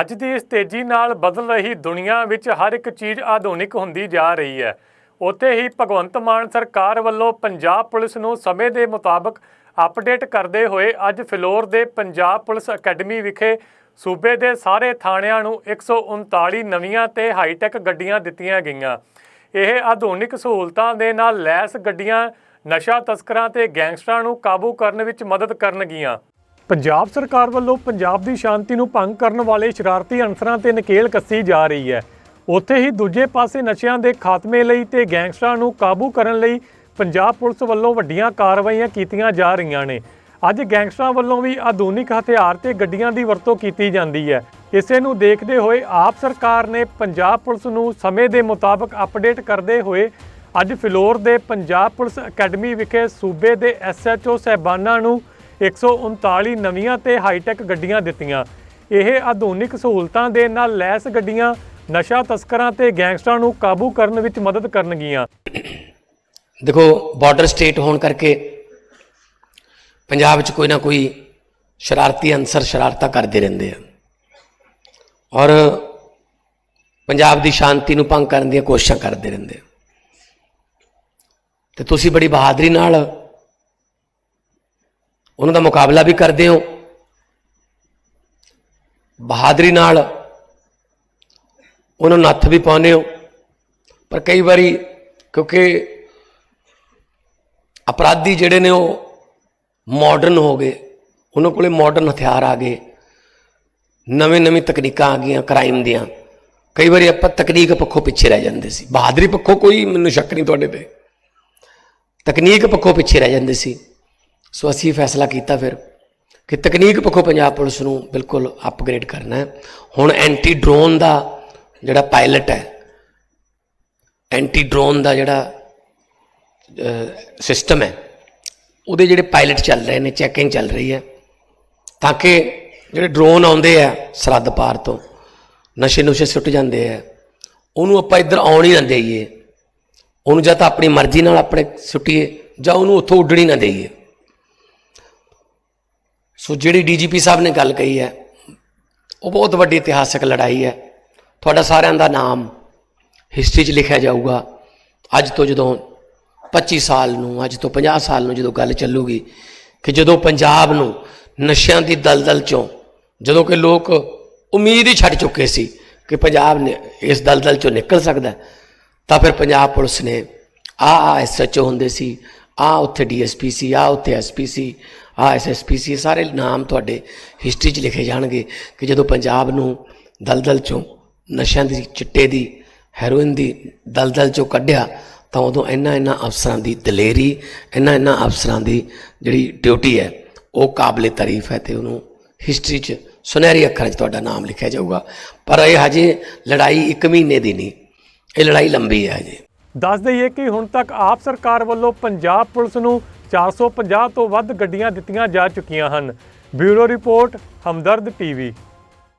ਅੱਜ ਦੀ ਇਸ ਤੇਜ਼ੀ ਨਾਲ ਬਦਲ ਰਹੀ ਦੁਨੀਆ ਵਿੱਚ ਹਰ ਇੱਕ ਚੀਜ਼ ਆਧੁਨਿਕ ਹੁੰਦੀ ਜਾ ਰਹੀ ਹੈ। ਉੱਥੇ ਹੀ ਭਗਵੰਤ ਮਾਨ ਸਰਕਾਰ ਵੱਲੋਂ ਪੰਜਾਬ ਪੁਲਿਸ ਨੂੰ ਸਮੇਂ ਦੇ ਮੁਤਾਬਕ ਅਪਡੇਟ ਕਰਦੇ ਹੋਏ ਅੱਜ ਫਿਲੌਰ ਦੇ ਪੰਜਾਬ ਪੁਲਿਸ ਅਕੈਡਮੀ ਵਿਖੇ ਸੂਬੇ ਦੇ ਸਾਰੇ ਥਾਣਿਆਂ ਨੂੰ 139 ਨਵੀਆਂ ਤੇ ਹਾਈਟੈਕ ਗੱਡੀਆਂ ਦਿੱਤੀਆਂ ਗਈਆਂ। ਇਹ ਆਧੁਨਿਕ ਸਹੂਲਤਾਂ ਦੇ ਨਾਲ ਲੈਸ ਗੱਡੀਆਂ, ਨਸ਼ਾ ਤਸਕਰਾਂ ਤੇ ਗੈਂਗਸਟਰਾਂ ਨੂੰ ਕਾਬੂ ਕਰਨ ਵਿੱਚ ਮਦਦ ਕਰਨਗੀਆਂ। ਪੰਜਾਬ ਸਰਕਾਰ ਵੱਲੋਂ ਪੰਜਾਬ ਦੀ ਸ਼ਾਂਤੀ ਨੂੰ ਭੰਗ ਕਰਨ ਵਾਲੇ ਸ਼ਰਾਰਤੀ ਅਨਸਰਾਂ ਤੇ ਨਕੇਲ ਕੱਸੀ ਜਾ ਰਹੀ ਹੈ। ਉੱਥੇ ਹੀ ਦੂਜੇ ਪਾਸੇ ਨਸ਼ਿਆਂ ਦੇ ਖਾਤਮੇ ਲਈ ਤੇ ਗੈਂਗਸਟਰਾਂ ਨੂੰ ਕਾਬੂ ਕਰਨ ਲਈ ਪੰਜਾਬ ਪੁਲਿਸ ਵੱਲੋਂ ਵੱਡੀਆਂ ਕਾਰਵਾਈਆਂ ਕੀਤੀਆਂ ਜਾ ਰਹੀਆਂ ਨੇ। ਅੱਜ ਗੈਂਗਸਟਰਾਂ ਵੱਲੋਂ ਵੀ ਆਧੁਨਿਕ ਹਥਿਆਰ ਤੇ ਗੱਡੀਆਂ ਦੀ ਵਰਤੋਂ ਕੀਤੀ ਜਾਂਦੀ ਹੈ। ਇਸੇ ਨੂੰ ਦੇਖਦੇ ਹੋਏ ਆਪ ਸਰਕਾਰ ਨੇ ਪੰਜਾਬ ਪੁਲਿਸ ਨੂੰ ਸਮੇਂ ਦੇ ਮੁਤਾਬਕ ਅਪਡੇਟ ਕਰਦੇ ਹੋਏ ਅੱਜ ਫਿਲੌਰ ਦੇ ਪੰਜਾਬ ਪੁਲਿਸ ਅਕੈਡਮੀ ਵਿਖੇ ਸੂਬੇ ਦੇ ਐਸਐਚਓ ਸਹਿਬਾਨਾਂ ਨੂੰ 139 ਨਵੀਆਂ ਤੇ ਹਾਈਟੈਕ ਗੱਡੀਆਂ ਦਿੱਤੀਆਂ। ਇਹ ਆਧੁਨਿਕ ਸਹੂਲਤਾਂ ਦੇ ਨਾਲ ਲੈਸ ਗੱਡੀਆਂ, ਨਸ਼ਾ ਤਸਕਰਾਂ ਤੇ ਗੈਂਗਸਟਰਾਂ ਨੂੰ ਕਾਬੂ ਕਰਨ ਵਿੱਚ ਮਦਦ ਕਰਨਗੀਆਂ। ਦੇਖੋ ਬਾਰਡਰ ਸਟੇਟ ਹੋਣ ਕਰਕੇ ਪੰਜਾਬ ਵਿੱਚ ਕੋਈ ਨਾ ਕੋਈ ਸ਼ਰਾਰਤੀ ਅਨਸਰ ਸ਼ਰਾਰਤਾਂ ਕਰਦੇ ਰਹਿੰਦੇ ਆ। ਔਰ ਪੰਜਾਬ ਦੀ ਸ਼ਾਂਤੀ ਨੂੰ ਭੰਗ ਕਰਨ ਦੀਆਂ ਕੋਸ਼ਿਸ਼ਾਂ ਕਰਦੇ ਰਹਿੰਦੇ ਆ। ਤੇ ਤੁਸੀਂ ਬੜੀ ਬਹਾਦਰੀ ਨਾਲ ਉਹਨਾਂ ਦਾ ਮੁਕਾਬਲਾ ਵੀ ਕਰਦੇ ਹੋ। ਬਹਾਦਰੀ ਨਾਲ ਉਹਨਾਂ ਨੂੰ ਨੱਥ ਵੀ ਪਾਉਂਦੇ ਹੋ। ਪਰ ਕਈ ਵਾਰੀ ਕਿਉਂਕਿ ਅਪਰਾਧੀ ਜਿਹੜੇ ਨੇ ਉਹ ਮਾਡਰਨ ਹੋ ਗਏ, ਉਹਨਾਂ ਕੋਲੇ ਮਾਡਰਨ ਹਥਿਆਰ ਆ ਗਏ, ਨਵੇਂ ਨਵੀਂ ਤਕਨੀਕਾਂ ਆ ਗਈਆਂ ਕ੍ਰਾਈਮ ਦੀਆਂ। ਕਈ ਵਾਰੀ ਆਪਾਂ ਤਕਨੀਕ ਪੱਖੋਂ ਪਿੱਛੇ ਰਹਿ ਜਾਂਦੇ ਸੀ। ਬਹਾਦਰੀ ਪੱਖੋਂ ਕੋਈ ਮੈਨੂੰ ਸ਼ੱਕ ਨਹੀਂ ਤੁਹਾਡੇ ਤੇ। ਤਕਨੀਕ ਪੱਖੋਂ ਪਿੱਛੇ ਰਹਿ ਜਾਂਦੇ ਸੀ। ਸੋ ਅਸੀਂ ਇਹ ਫੈਸਲਾ ਕੀਤਾ ਫਿਰ ਕਿ ਤਕਨੀਕ ਪੱਖੋਂ ਪੰਜਾਬ ਪੁਲਿਸ ਨੂੰ ਬਿਲਕੁਲ ਅਪਗ੍ਰੇਡ ਕਰਨਾ ਹੈ। ਹੁਣ ਐਂਟੀ ਡਰੋਨ ਦਾ ਜਿਹੜਾ ਪਾਇਲਟ ਹੈ ਐਂਟੀ ਡਰੋਨ ਦਾ ਜਿਹੜਾ ਸਿਸਟਮ ਹੈ, ਉਹਦੇ ਜਿਹੜੇ ਪਾਇਲਟ ਚੱਲ ਰਹੇ ਨੇ ਚੈਕਿੰਗ ਚੱਲ ਰਹੀ ਹੈ, ਤਾਂ ਕਿ ਜਿਹੜੇ ਡਰੋਨ ਆਉਂਦੇ ਆ ਸਰਹੱਦ ਪਾਰ ਤੋਂ, ਨਸ਼ੇ ਨੁਸ਼ੇ ਸੁੱਟ ਜਾਂਦੇ ਆ, ਉਹਨੂੰ ਆਪਾਂ ਇੱਧਰ ਆਉਣ ਹੀ ਨਾ ਦੇਈਏ, ਉਹਨੂੰ ਜਾਂ ਤਾਂ ਆਪਣੀ ਮਰਜ਼ੀ ਨਾਲ ਆਪਣੇ ਸੁੱਟੀਏ, ਜਾਂ ਉਹਨੂੰ ਉੱਥੋਂ ਉੱਡਣੀ ਨਾ ਦੇਈਏ। ਸੋ ਜਿਹੜੀ ਡੀਜੀਪੀ ਸਾਹਿਬ ਨੇ ਗੱਲ ਕਹੀ ਹੈ, ਉਹ ਬਹੁਤ ਵੱਡੀ ਇਤਿਹਾਸਕ ਲੜਾਈ ਹੈ। ਤੁਹਾਡਾ ਸਾਰਿਆਂ ਦਾ ਨਾਮ ਹਿਸਟਰੀ 'ਚ ਲਿਖਿਆ ਜਾਊਗਾ। ਅੱਜ ਤੋਂ ਜਦੋਂ 25 ਸਾਲ ਨੂੰ, ਅੱਜ ਤੋਂ 50 ਸਾਲ ਨੂੰ ਜਦੋਂ ਗੱਲ ਚੱਲੂਗੀ ਕਿ ਜਦੋਂ ਪੰਜਾਬ ਨੂੰ ਨਸ਼ਿਆਂ ਦੀ ਦਲਦਲ ਚੋਂ, ਜਦੋਂ ਕਿ ਲੋਕ ਉਮੀਦ ਹੀ ਛੱਡ ਚੁੱਕੇ ਸੀ ਕਿ ਪੰਜਾਬ ਨੇ ਇਸ ਦਲਦਲ ਚੋਂ ਨਿਕਲ ਸਕਦਾ ਤਾਂ ਫਿਰ ਪੰਜਾਬ ਪੁਲਿਸ ਨੇ ਆ ਆ ਐਸਐਚਓ ਹੁੰਦੇ ਸੀ ਆ ਉੱਥੇ ਡੀਐਸਪੀ ਸੀ ਆ ਉੱਥੇ ਐਸਪੀ ਸੀ ਆ ਐਸਐਸਪੀ ਸੀ ਸਾਰੇ ਨਾਮ ਤੁਹਾਡੇ ਹਿਸਟਰੀ 'ਚ ਲਿਖੇ ਜਾਣਗੇ ਕਿ ਜਦੋਂ ਪੰਜਾਬ ਨੂੰ ਦਲਦਲ ਚੋਂ ਨਸ਼ਿਆਂ ਦੀ ਚਿੱਟੇ ਦੀ ਹੈਰੋਇਨ ਦੀ ਦਲਦਲ ਚੋਂ ਕੱਢਿਆ, ਤਾਂ ਉਦੋਂ ਇੰਨਾ ਇੰਨਾ ਅਫਸਰਾਂ ਦੀ ਦਲੇਰੀ, ਇੰਨਾ ਇੰਨਾ ਅਫਸਰਾਂ ਦੀ ਜਿਹੜੀ ਡਿਊਟੀ ਹੈ, ਉਹ ਕਾਬਲੇ ਤਾਰੀਫ ਹੈ ਤੇ ਉਹਨੂੰ ਹਿਸਟਰੀ 'ਚ ਸੁਨਹਿਰੀ ਅੱਖਰਾਂ 'ਚ ਤੁਹਾਡਾ ਨਾਮ ਲਿਖਿਆ ਜਾਊਗਾ। ਪਰ ਇਹ ਹਜੇ ਲੜਾਈ 1 ਮਹੀਨੇ ਦੀ ਨਹੀਂ, ਇਹ ਲੜਾਈ ਲੰਬੀ ਹੈ ਹਜੇ। ਦੱਸ ਦਈਏ ਕਿ ਹੁਣ ਤੱਕ ਆਪ ਸਰਕਾਰ ਵੱਲੋਂ ਪੰਜਾਬ ਪੁਲਿਸ ਨੂੰ 450 ਤੋਂ ਵੱਧ ਗੱਡੀਆਂ ਦਿੱਤੀਆਂ ਜਾ ਚੁੱਕੀਆਂ ਹਨ। Bureau report Hamdard TV.